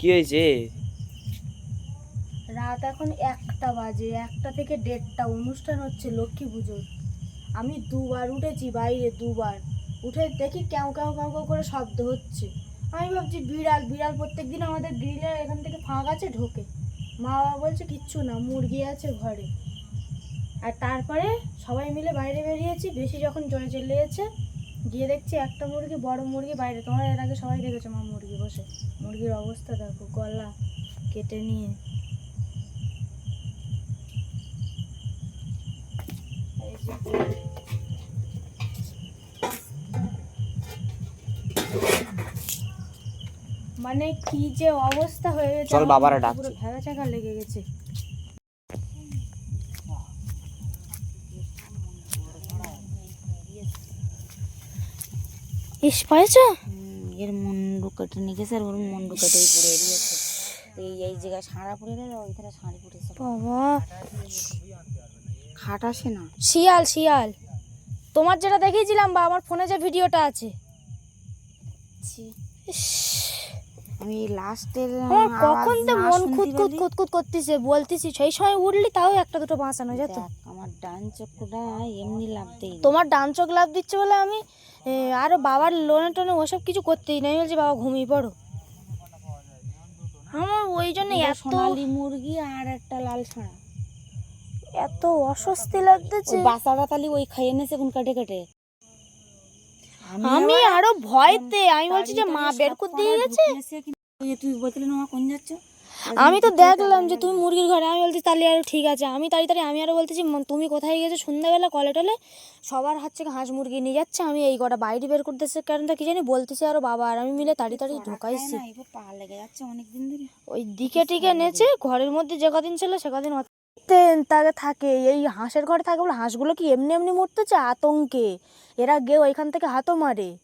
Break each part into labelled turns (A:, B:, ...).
A: কি হয়েছে?
B: রাত এখন একটা বাজে, একটা থেকে দেড়টা। অনুষ্ঠান হচ্ছে লক্ষ্মী পুজোর। আমি দুবার উঠেছি বাইরে, দুবার। উঠে দেখি কেউ কেউ কেউ কেউ করে শব্দ হচ্ছে। আমি ভাবছি, বিড়াল বিড়াল প্রত্যেক দিন আমাদের গ্রিলের এখান থেকে ফাঁক আছে ঢোকে। মা বাবা বলছে, কিচ্ছু না, মুরগি আছে ঘরে। আর তারপরে সবাই মিলে বাইরে বেরিয়েছি। বেশি যখন জয় চলে গেছে গিয়ে দেখছি একটা মুরগি বড় মুরগি বাইরে। তোমার এর আগে সবাই দেখেছ মা মুরগি বসে। মুরগির অবস্থা দেখো গলা কেটে নিয়ে। মানে কি যে অবস্থা হয়ে গেছে
A: চল বাবারা
B: মাথা পুরো
A: ডাকছে।
B: ভেড়া চাকা লেগে গেছে। ইস পাইছো?
C: এর মুন্ডু কেটে নিয়ে গেছে আর ওর মুন্ডু কেটেই পড়ে দিয়েছে। এই এই জায়গায় সাঁড়া পড়ে গেলে ওইখানে সাঁড়ি পড়েছে।
B: বাবা।
C: খাট আসে না?
B: শিয়াল শিয়াল। তোমার যেটা দেখিয়েছিলাম বা আমার ফোনে যে ভিডিওটা আছে। ইস,
C: আমি লাস্টের
B: আমার কখন তো মন করতেছে বলতেছি সেই সময় উঠলি তাও একটা দুটো বাঁচানো যেত।
C: আমার ডান এমনি লাভ দেই
B: তোমার ডান চোখ লাভ দিচ্ছে বলে আমি আরও বাবার লোনে টোনে ওসব কিছু করতেই নাই। বলছি বাবা ঘুমিয়ে পড়ো। আমার ওই জন্য এত
C: মুরগি আর একটা লাল ছাড়া
B: এত অস্বস্তি লাগতেছে।
C: ওই বাচ্চাটা তালি ওই খাইয়ে এনেছে কোন কাটে কাটে।
B: আমি আরও ভয়তে আমি বলছি যে মা বের করে দিয়ে গেছে
C: তুই বলছিলি না কোন যাচ্ছ?
B: আমি তো দেখলাম যে তুমি মুরগির ঘরে। আমি বলছি তাহলে আরও ঠিক আছে। আমি তাড়াতাড়ি আমি আরও বলতেছি তুমি কোথায় গেছো সন্ধ্যাবেলা কলে টলে? সবার হাত থেকে হাঁস মুরগি নিয়ে যাচ্ছে। আমি এই কটা বাইরে বের করতেছে কারণটা কি জানি বলতেছি আরও বাবা আর আমি মিলে তাড়াতাড়ি ঢোকাইছি।
C: না পা লেগে যাচ্ছে অনেকদিন ধরে।
B: ওই দিকে টিকে নেচে ঘরের মধ্যে যে কদিন ছিল সে কদিন অত- তে- তাকে থাকে এই হাঁসের ঘরে থাকে বলে হাঁসগুলো কি এমনি এমনি মরতেছে? আতঙ্কে। এরা গিয়ে ওইখান থেকে হাতও মারে।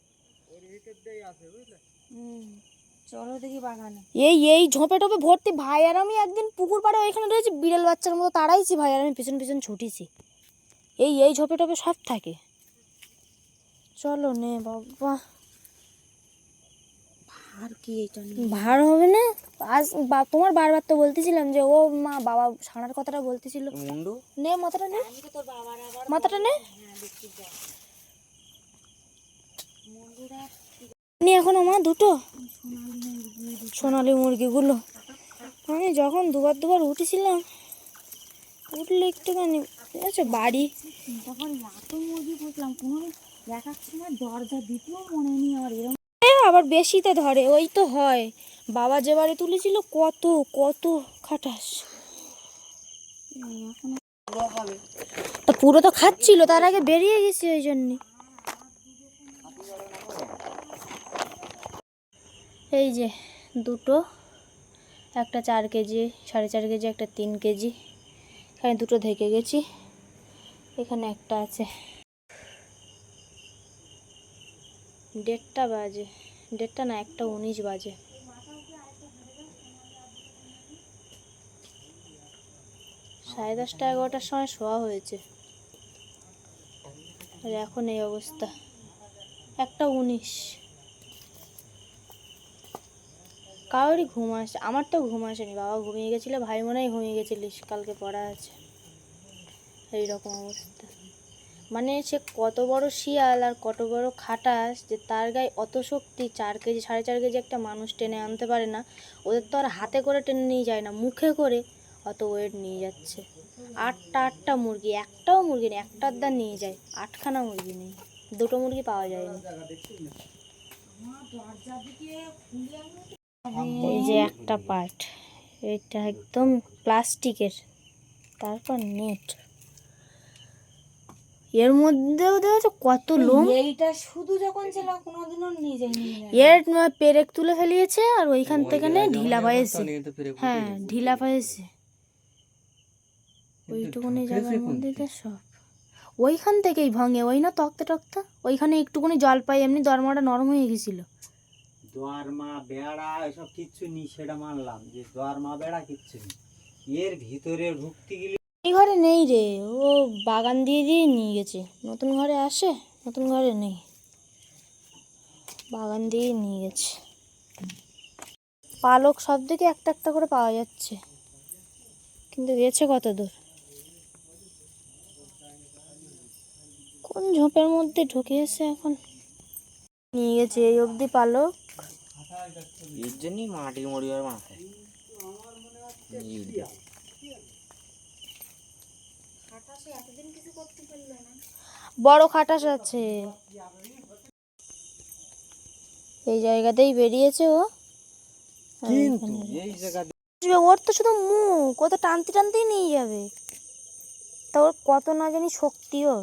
C: চলো দেখি বাগানে।
B: এই এই ঝোপে টোপে ভর্তি ভাই আর আমি একদিন পুকুর পাড়ে ওইখানে রয়েছি বিড়াল বাচ্চার মতো তাড়াইছি ভাই আর আমি পিছন পিছন ছুটিছি। এই এই ঝোপে টোপে সব থাকে। চলো নে বাবা।
C: আর কি এটা
B: ভার হবে না? আজ বা- তোমার বারবার তো বলতেছিলাম যে ও মা বাবা ছাড়ার কথাটা বলতেছিল।
A: মুন্ডু?
B: নে মাথাটা নে। মাথাটা নে। নি এখন আমার দুটো। সোনালি মুরগিগুলো। আমি যখন দুবার দুবার উঠেছিলাম উঠলে একটুখানি ঠিক আছে বাড়ি।
C: তখন এত মুরগি পুষলাম কোনো দেখাচ্ছে না দরজা দিতেও মনে নেই আমার এরকম
B: আবার বেশিতে ধরে, ওই তো হয়। বাবা যে বাড়ি তুলেছিল, কত কত খাটাস। পুরো তো খাচ্ছিল, তার আগে বেরিয়ে গেছি ওই জন্যে। এই যে দুটো, একটা চার কেজি, সাড়ে চার কেজি, একটা তিন কেজি। এখানে দুটো থেকে গেছি, এখানে একটা আছে। দেড়টা বাজে। দেড়টা না, একটা উনিশ বাজে। সাড়ে দশটা, এগারোটার সময় শোয়া হয়েছে। আর এখন এই অবস্থা। একটা উনিশ। কারোরই ঘুম আসে, আমার তো ঘুম আসেনি। বাবা ঘুমিয়ে গেছিল, ভাই মনে হয় ঘুমিয়ে গেছিলিস, কালকে পড়া আছে। এইরকম অবস্থা। মানে সে কত বড় শিয়াল আর কত বড় খাটাস যে তার গায়ে অত শক্তি, চার কেজি, সাড়ে চার কেজি একটা মানুষ টেনে আনতে পারে না। ওদের তো আর হাতে করে টেনে নিয়ে যায় না, মুখে করে। অত ওয়েট নিয়ে যাচ্ছে। আটটা আটটা মুরগি, একটাও মুরগি নেই, একটার দান নিয়ে যায়। আটখানা মুরগি নেই, দুটো মুরগি পাওয়া যায় না এই যে একটা পার্ট এটা একদম প্লাস্টিকের, তারপর নেট। এর মধ্যেও দেখেছ কত লোম।
C: এইটা শুধু যখন ছিল কোনোদিনও নিয়ে যায়নি
B: এর পেরেক তুলে ফেলিয়েছে আর ওইখান থেকে নে ঢিলা পাইছে হ্যাঁ ঢিলা পাইছে ওইটুকুনি জায়গার মধ্যে তো সব। ওইখান থেকেই ভাঙে ওই না তক্তা টক্তা ওইখানে একটুকুনি জল পাই এমনি দরমাটা নরম হয়ে গেছিল।
D: দোয়ার মা বেড়া এসব কিচ্ছু নেই সেটা মানলাম যে দোয়ার বেড়া কিচ্ছু নেই। এর ভিতরে ঢুকতে গেলে
B: এই ঘরে নেই রে ও বাগান দিয়ে দিয়ে নিয়ে গেছে। নতুন ঘরে আসে নতুন ঘরে নেই। বাগান দিয়ে নিয়ে গেছে। পালক সব দিকে একটা একটা করে পাওয়া যাচ্ছে। কিন্তু গেছে কত দূর? কোন ঝোপের মধ্যে ঢুকে এসে এখন? নিয়ে গেছে এই অবধি পালক।
C: এর জন্যই মাটির মরিবার মাথায়।
B: বড় খাটাস আছে। এই জায়গাতেই বেরিয়েছে ও।
D: কিন্তু এই জায়গা
B: ওর তো শুধু মুখ কত টানতে টানতেই নিয়ে যাবে। তা ওর কত না জানি শক্তি ওর।